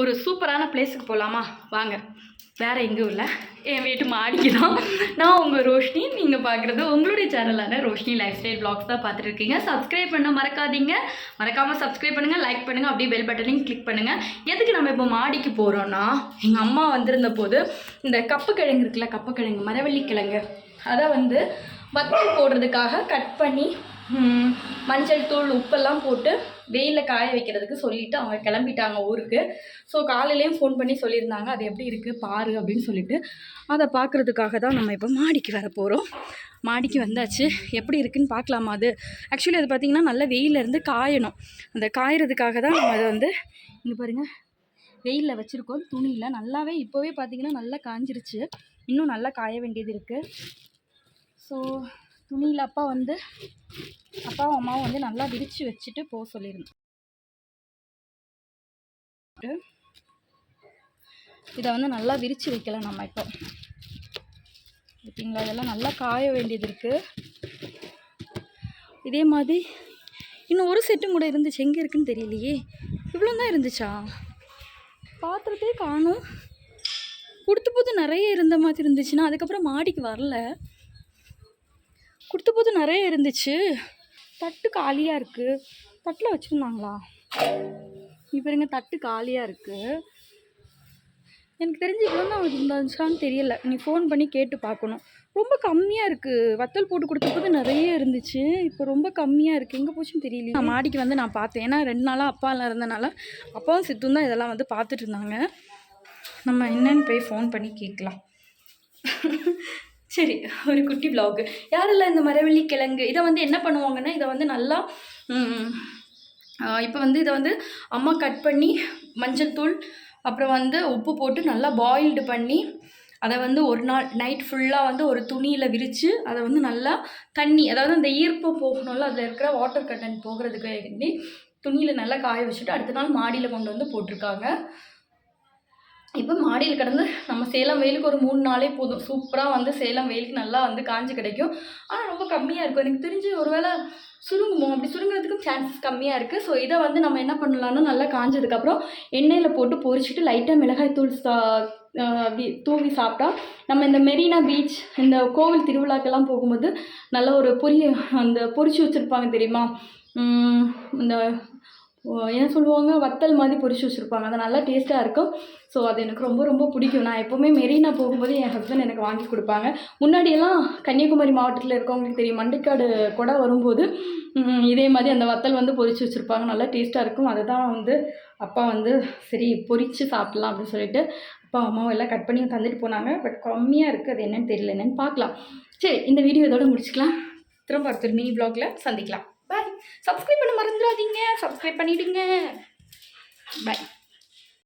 ஒரு சூப்பரான பிளேஸுக்கு போகலாமா வாங்க. வேறு எங்கேயும் இல்லை. என் வீட்டு மாடிக்கு தான் நான் உங்கள் ரோஷினி. நீங்கள் பார்க்குறது உங்களுடைய சேனலான ரோஷினி லைஃப் ஸ்டைல் பிளாக்ஸ் தான் பார்த்துருக்கீங்க சப்ஸ்கிரைப் பண்ண மறக்காதீங்க. மறக்காமல் சப்ஸ்கிரைப் பண்ணுங்கள் லைக் பண்ணுங்கள் அப்படியே பெல் பட்டனையும் கிளிக் பண்ணுங்கள் எதுக்கு நம்ம இப்போ மாடிக்கு போகிறோன்னா எங்கள் அம்மா வந்திருந்த போது இந்த கப்பு கிழங்கு இருக்குல்ல கப்பு கிழங்கு மரவள்ளி கிழங்கு அதை வந்து வத்தல் போடுறதுக்காக கட் பண்ணி மஞ்சள் தூள் உப்பெல்லாம் போட்டு வெயிலில் காய வைக்கிறதுக்கு சொல்லிட்டு அவங்க கிளம்பிட்டாங்க ஊருக்கு. ஸோ காலையிலேயும் ஃபோன் பண்ணி சொல்லியிருந்தாங்க அது எப்படி இருக்குது பாரு அப்படின்னு சொல்லிட்டு. அதை பார்க்குறதுக்காக தான் நம்ம இப்போ மாடிக்கு வர போகிறோம் மாடிக்கு வந்தாச்சு. எப்படி இருக்குன்னு பார்க்கலாமா அது? ஆக்சுவலி அது பார்த்திங்கன்னா நல்லா வெயிலேருந்து இருந்து காயணும். அந்த காயறதுக்காக தான் நம்ம அதை வந்து இங்கே பாருங்கள் வெயிலில் வச்சுருக்கோம். துணியில். நல்லாவே இப்போவே பார்த்திங்கன்னா நல்லா காஞ்சிருச்சு. இன்னும் நல்லா காய வேண்டியது இருக்குது ஸோ துணியில் அப்பா வந்து அப்பாவும் அம்மாவும் வந்து நல்லா விரித்து வச்சுட்டு போக சொல்லியிருந்தேன் இதை வந்து நல்லா விரித்து வைக்கல நம்ம இப்போ. ஓகேங்களா? இதெல்லாம் நல்லா காய வேண்டியது இருக்குது இதே மாதிரி இன்னும் ஒரு செட்டும் கூட இருந்துச்சு. எங்கே இருக்குன்னு தெரியலையே. இவ்வளோ தான் இருந்துச்சா? பாத்திரத்தையே காணும். கொடுத்த போது நிறைய இருந்த மாதிரி இருந்துச்சுன்னா அதுக்கப்புறம் மாடிக்கு வரல. கொடுத்த போது நிறைய இருந்துச்சு. தட்டு காலியாக இருக்குது தட்டில் வச்சுருந்தாங்களா? இப்போ பாருங்க தட்டு காலியாக இருக்குது எனக்கு தெரிஞ்சு இவ்வளோ தான் இருந்துச்சான்னு தெரியல. நீ ஃபோன் பண்ணி கேட்டு பார்க்கணும். ரொம்ப கம்மியாக இருக்குது வத்தல் போட்டு கொடுத்த போது நிறைய இருந்துச்சு. இப்போ ரொம்ப கம்மியாக இருக்குது எங்கே போச்சுன்னு தெரியல நான் மாடிக்கு வந்து நான் பார்த்தேன். ஏன்னா ரெண்டு நாளாக அப்பாலாம் இருந்தனால அப்பாவும் சித்தும் தான் இதெல்லாம் வந்து பார்த்துட்டு இருந்தாங்க. நம்ம என்னன்னு போய் ஃபோன் பண்ணி கேட்கலாம். சரி ஒரு குட்டி vlog. யாரெல்லாம் இந்த மரவள்ளி கிழங்கு இதை வந்து என்ன பண்ணுவாங்கன்னா இதை வந்து நல்லா இப்போ வந்து இதை வந்து அம்மா கட் பண்ணி மஞ்சள் தூள் அப்புறம் வந்து உப்பு போட்டு நல்லா பாயில்டு பண்ணி அதை வந்து ஒரு நாள் நைட் ஃபுல்லாக வந்து ஒரு துணியில் விரித்து அதை வந்து நல்லா தண்ணி அதாவது அந்த ஈர்ப்பம் போகணும்ல அதில் இருக்கிற வாட்டர் கண்டென்ட் போகிறதுக்கு வேண்டி துணியில் நல்லா காய வச்சுட்டு அடுத்த நாள் மாடியில் கொண்டு வந்து போட்டிருக்காங்க. இப்போ மாடியில் கிடந்து நம்ம சேலம் வெயிலுக்கு ஒரு மூணு நாளே போதும். சூப்பராக வந்து சேலம் வெயிலுக்கு நல்லா வந்து காஞ்சு கிடைக்கும். ஆனால் ரொம்ப கம்மியாக இருக்கும். எனக்கு தெரிஞ்சு ஒருவேளை சுருங்குமோ? அப்படி சுருங்குறதுக்கும் சான்சஸ் கம்மியாக இருக்குது ஸோ இதை வந்து நம்ம என்ன பண்ணலாம்னா நல்லா காஞ்சதுக்கப்புறம் எண்ணெயில் போட்டு பொரிச்சிட்டு லைட்டாக மிளகாய் தூள் சா தூவி சாப்பிட்டா நம்ம இந்த மெரினா பீச் இந்த கோவில் திருவிழாக்கெல்லாம் போகும்போது நல்ல ஒரு பொரிய அந்த பொரிச்சு வச்சுருப்பாங்க தெரியுமா? இந்த என்ன சொல்லுவாங்க? வத்தல் மாதிரி பொரிச்சு வச்சுருப்பாங்க. அது நல்லா டேஸ்ட்டாக இருக்கும். ஸோ அது எனக்கு ரொம்ப ரொம்ப பிடிக்கும். நான் எப்போவுமே மெரினா போகும்போது என் ஹஸ்பண்ட் எனக்கு வாங்கி கொடுப்பாங்க. முன்னாடியெல்லாம் கன்னியாகுமரி மாவட்டத்தில் இருக்கவங்களுக்கு தெரியும். மண்டிக்காடு கூட வரும்போது இதே மாதிரி அந்த வத்தல் வந்து பொரிச்சு வச்சுருப்பாங்க. நல்லா டேஸ்ட்டாக இருக்கும். அதை தான் வந்து அப்பா வந்து சரி பொரித்து சாப்பிட்லாம் அப்படின்னு சொல்லிட்டு அப்பா அம்மாவும் எல்லாம் கட் பண்ணி தந்துட்டு போனாங்க. பட் கம்மியாக இருக்குது அது என்னன்னு தெரியல. என்னன்னு பார்க்கலாம். சரி இந்த வீடியோ இதோட முடிச்சுக்கலாம். திரும்ப அடுத்த மினி ப்ளாகில் சந்திக்கலாம். பாய் சப்ஸ்கிரைப் பண்ண மறந்துடாதீங்க. சப்ஸ்கிரைப் பண்ணிவிடுங்க பாய்